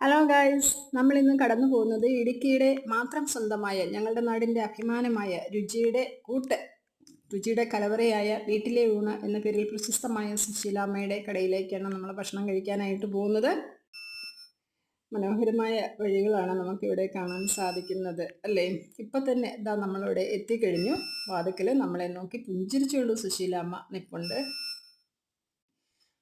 Hello guys നമ്മൾ ഇന്ന് കടന്നു പോകുന്നത് ഇടുക്കിയുടെ മാത്രം സ്വന്തമായ ഞങ്ങളുടെ നാടിന്റെ അഭിമാനമായ രുചിയുടെ കൂട്ട് രുചിയുടെ കലവറയായ വീട്ടിലെ ഊണ് എന്ന പേരിൽ പ്രശസ്തമായ സുശീലാമ്മയുടെ കടയിലേക്കാണ് നമ്മൾ ഭക്ഷണം കഴിക്കാനായിട്ട് പോകുന്നത്. മനോഹരമായ വഴികളാണ് നമുക്കിവിടെ കാണാൻ സാധിക്കുന്നത് അല്ലേ? ഇപ്പം തന്നെ ഇതാ നമ്മളിവിടെ എത്തിക്കഴിഞ്ഞു. വാതുക്കൽ നമ്മളെ നോക്കി പുഞ്ചിരിച്ചുള്ളൂ സുശീലാമ്മ നിപ്പുണ്ട്.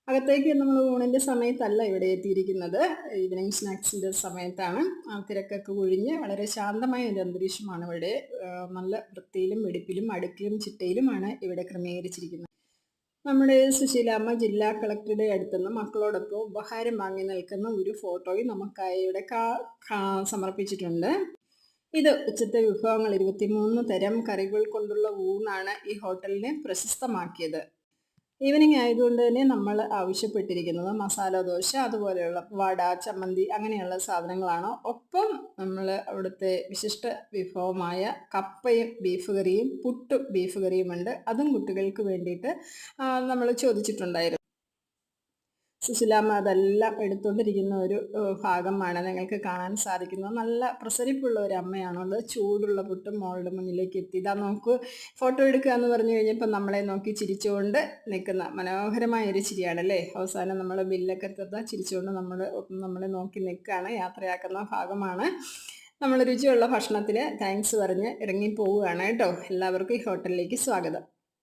അകത്തേക്ക് നമ്മൾ ഊണിന്റെ സമയത്തല്ല ഇവിടെ എത്തിയിരിക്കുന്നത്. ഈവനിങ് സ്നാക്സിന്റെ സമയത്താണ്. തിരക്കൊക്കെ ഒഴിഞ്ഞ് വളരെ ശാന്തമായ ഒരു അന്തരീക്ഷമാണ് ഇവിടെ. നല്ല വൃത്തിയിലും വെടിപ്പിലും അടുക്കിലും ചിട്ടയിലുമാണ് ഇവിടെ ക്രമീകരിച്ചിരിക്കുന്നത്. നമ്മുടെ സുശീലാമ്മ ജില്ലാ കളക്ടറുടെ അടുത്തുനിന്ന് മക്കളോടൊപ്പം ഉപഹാരം വാങ്ങി നിൽക്കുന്ന ഒരു ഫോട്ടോയും നമുക്കായി ഇവിടെ സമർപ്പിച്ചിട്ടുണ്ട്. ഇത് ഉച്ചത്തെ വിഭവങ്ങൾ ഇരുപത്തിമൂന്ന് തരം കറികൾ കൊണ്ടുള്ള ഊണാണ് ഈ ഹോട്ടലിനെ പ്രശസ്തമാക്കിയത്. ഈവനിങ് ആയതുകൊണ്ട് തന്നെ നമ്മൾ ആവശ്യപ്പെട്ടിരിക്കുന്നത് മസാല ദോശ അതുപോലെയുള്ള വട ചമ്മന്തി അങ്ങനെയുള്ള സാധനങ്ങളാണ്. ഒപ്പം നമ്മൾ അവിടുത്തെ വിശിഷ്ട വിഭവമായ കപ്പയും ബീഫ് കറിയും പുട്ടും ബീഫ് കറിയുമുണ്ട് അതും കുട്ടികൾക്ക് വേണ്ടിയിട്ട് നമ്മൾ ചോദിച്ചിട്ടുണ്ടായിരുന്നു. സുശീലാമ്മ അതെല്ലാം എടുത്തുകൊണ്ടിരിക്കുന്ന ഒരു ഭാഗമാണ് നിങ്ങൾക്ക് കാണാൻ സാധിക്കുന്നത്. നല്ല പ്രസരിപ്പുള്ള ഒരു അമ്മയാണുള്ളത് ചൂടുള്ള പുട്ടും മോളുടെ മുന്നിലേക്ക് എത്തി. ഇതാ നോക്കൂ ഫോട്ടോ എടുക്കുക എന്ന് പറഞ്ഞു കഴിഞ്ഞപ്പോൾ നമ്മളെ നോക്കി ചിരിച്ചുകൊണ്ട് നിൽക്കുന്ന മനോഹരമായ ഒരു ചിരിയാണ് അല്ലേ? അവസാനം നമ്മൾ ബില്ലൊക്കെ തത്ത ചിരിച്ചുകൊണ്ട് നമ്മൾ നമ്മളെ നോക്കി നിൽക്കുകയാണ്. യാത്രയാക്കുന്ന ഭാഗമാണ്. നമ്മൾ രുചിയുള്ള ഭക്ഷണത്തിന് താങ്ക്സ് പറഞ്ഞ് ഇറങ്ങി പോവുകയാണ് കേട്ടോ. എല്ലാവർക്കും ഈ ഹോട്ടലിലേക്ക് സ്വാഗതം.